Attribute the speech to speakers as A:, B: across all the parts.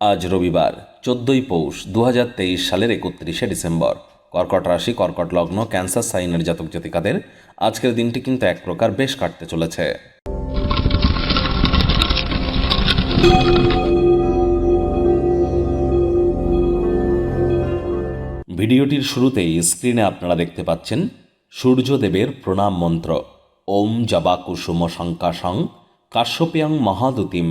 A: আজ রবিবার, চোদ্দই পৌষ দু হাজার তেইশ সালের একত্রিশে ডিসেম্বর। কর্কট রাশি, কর্কট লগ্ন, ক্যান্সার সাইনের জাতক জাতিকাদের আজকের দিনটি কিন্তু এক প্রকার বেশ কাটতে চলেছে। ভিডিওটির শুরুতেই স্ক্রিনে আপনারা দেখতে পাচ্ছেন সূর্যদেবের প্রণাম মন্ত্র। ওম জবা কুসুম শঙ্কাশং কাশ্যপ্যাং মহাদুতিম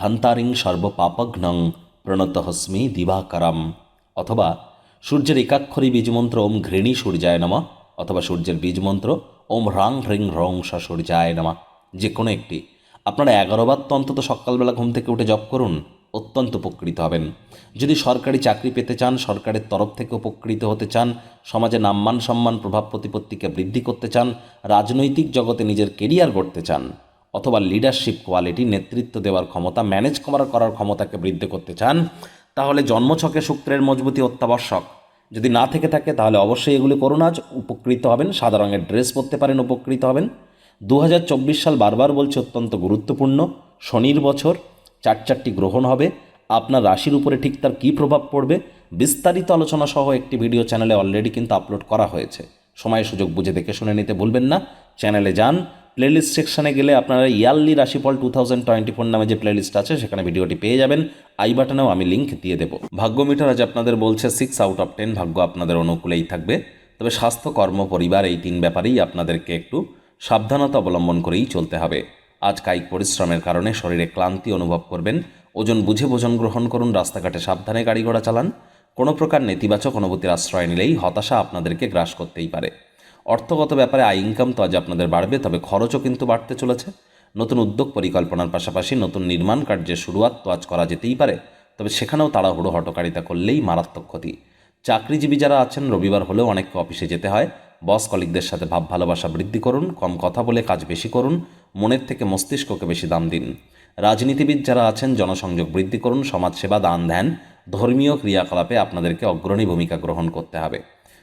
A: ধন্তারিং সর্বপাপঘ্নং প্রণতহস্মি দিবাকারাম। অথবা সূর্যের একাক্ষরী বীজমন্ত্র ওম ঘৃণী সূর্যায় নমঃ, অথবা সূর্যের বীজমন্ত্র ওম হ্রাং হ্রিং হ্রং স সূর্যায় নমঃ। যে কোনো একটি। আপনারা এগারো বার তো অন্তত সকালবেলা ঘুম থেকে উঠে জপ করুন, অত্যন্ত উপকৃত হবেন। যদি সরকারি চাকরি পেতে চান, সরকারের তরফ থেকে উপকৃত হতে চান, সমাজে নাম্মান সম্মান প্রভাব প্রতিপত্তিকে বৃদ্ধি করতে চান, রাজনৈতিক জগতে নিজের কেরিয়ার গড়তে চান অথবা লিডারশিপ কোয়ালিটি নেতৃত্ব দেওয়ার ক্ষমতা ম্যানেজ করার করার ক্ষমতাকে বৃদ্ধি করতে চান, তাহলে জন্মছকে শুক্রের মজবুতি অত্যাবশ্যক। যদি না থেকে থাকে, তাহলে অবশ্যই এগুলি করুন, আজ উপকৃত হবেন, সাদা রঙের ড্রেস পরতে পারেন, উপকৃত হবেন। দু হাজার চব্বিশ সাল বারবার বলছে অত্যন্ত গুরুত্বপূর্ণ, শনির বছর চার চারটি গ্রহণ হবে, আপনার রাশির উপরে ঠিক তার কী প্রভাব পড়বে, বিস্তারিত আলোচনা সহ একটি ভিডিও চ্যানেলে অলরেডি কিন্তু আপলোড করা হয়েছে। সময় সুযোগ বুঝে দেখে শুনে নিতে ভুলবেন না চ্যানেলে যান প্লেলিস্ট সেকশনে গেলে আপনারা ইয়ারলি রাশিফল টু থাউজেন্ড টোয়েন্টি ফোর নামে যে প্লেলিস্ট আছে, সেখানে ভিডিওটি পেয়ে যাবেন। আই বাটনেও আমি লিঙ্ক দিয়ে দেবো। ভাগ্য মিটার আজ আপনাদের বলছে সিক্স আউট অফ টেন ভাগ্য আপনাদের অনুকূলেই থাকবে। তবে স্বাস্থ্য, কর্ম, পরিবার এই তিন ব্যাপারেই আপনাদেরকে একটু সাবধানতা অবলম্বন করেই চলতে হবে। আজ কায়িক পরিশ্রমের কারণে শরীরে ক্লান্তি অনুভব করবেন। ওজন বুঝে ভোজন গ্রহণ করুন, রাস্তাঘাটে সাবধানে গাড়ি ঘোড়া চালান। কোনো প্রকার নেতিবাচক অনুভূতির আশ্রয় নিলেই হতাশা আপনাদেরকে গ্রাস করতেই পারে। অর্থগত ব্যাপারে আয় ইনকাম তো আজ আপনাদের বাড়বে, তবে খরচও কিন্তু বাড়তে চলেছে। নতুন উদ্যোগ পরিকল্পনার পাশাপাশি নতুন নির্মাণ কার্যের শুরুয়াত তো আজ করা যেতেই পারে, তবে সেখানেও তাড়াহুড়ো হটকারিতা করলেই মারাত্মক ক্ষতি। চাকরিজীবী যারা আছেন, রবিবার হলেও অনেককে অফিসে যেতে হয়। বস কলিকদের সাথে ভাব ভালোবাসা বৃদ্ধি করুন, কম কথা বলে কাজ বেশি করুন, মনের থেকে মস্তিষ্ককে বেশি দাম দিন। রাজনীতিবিদ যারা আছেন, জনসংযোগ বৃদ্ধি করুন, সমাজসেবা দান ধ্যান ধর্মীয় ক্রিয়াকলাপে আপনাদেরকে অগ্রণী ভূমিকা গ্রহণ করতে হবে।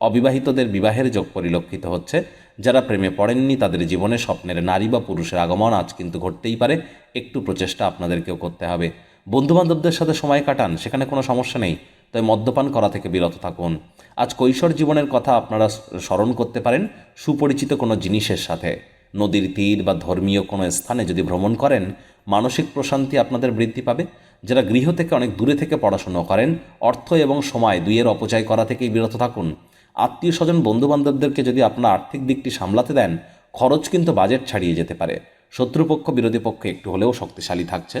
A: অবিবাহিতদের বিবাহের যোগ পরিলক্ষিত হচ্ছে। যারা প্রেমে পড়েননি, তাদের জীবনে স্বপ্নের নারী বা পুরুষের আগমন আজ কিন্তু ঘটতেই পারে। একটু প্রচেষ্টা আপনাদেরকেও করতে হবে। বন্ধুবান্ধবদের সাথে সময় কাটান, সেখানে কোনো সমস্যা নেই। তাই মদ্যপান করা থেকে বিরত থাকুন। আজ কৈশোর জীবনের কথা আপনারা স্মরণ করতে পারেন। সুপরিচিত কোনো জিনিসের সাথে। নদীর তীর বা ধর্মীয় কোনো স্থানে যদি ভ্রমণ করেন, মানসিক প্রশান্তি আপনাদের বৃদ্ধি পাবে। যারা গৃহ থেকে অনেক দূরে থেকে পড়াশুনো করেন, অর্থ এবং সময় দুইয়ের অপচয় করা থেকেই বিরত থাকুন। আত্মীয় স্বজন বন্ধুবান্ধবদেরকে যদি আপনার আর্থিক দিকটি সামলাতে দেন, খরচ কিন্তু বাজেট ছাড়িয়ে যেতে পারে। শত্রুপক্ষ, বিরোধী পক্ষ একটু হলেও শক্তিশালী থাকছে।